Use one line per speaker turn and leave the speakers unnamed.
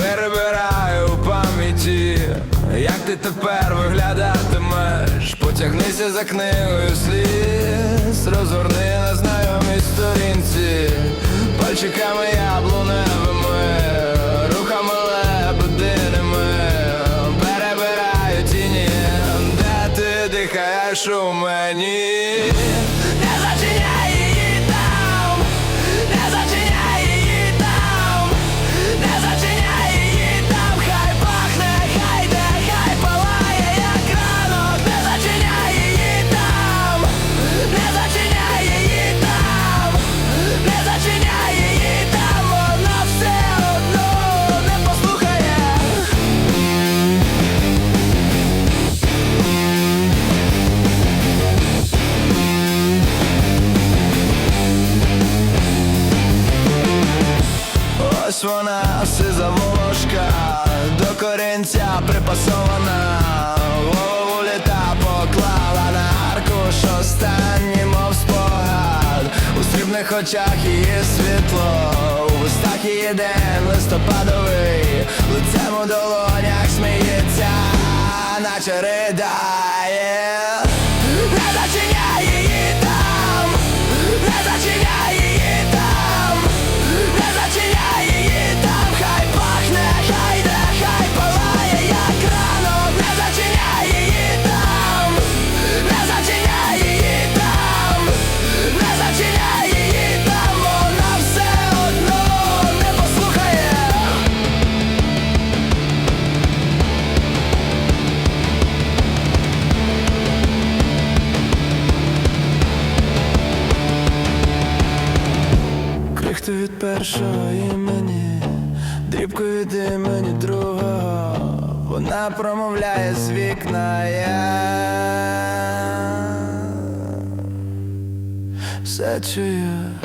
Перебираю пам'яті, як ти тепер виглядатимеш. Потягнися за книгою сліз, розгорни на знайомій сторінці, пальчиками яблуневими, рухами лебединими, перебираю тіні, де ти дихаєш у мені. Ось вона сиза до корінця припасована, голову літа поклала на аркуш останній, мов спогад, у срібних очах її світло, у вустах її день листопадовий, лицем у долонях сміється, наче ридає. першої мені, дрібкою йди мені друга, вона промовляє з вікна я все чую.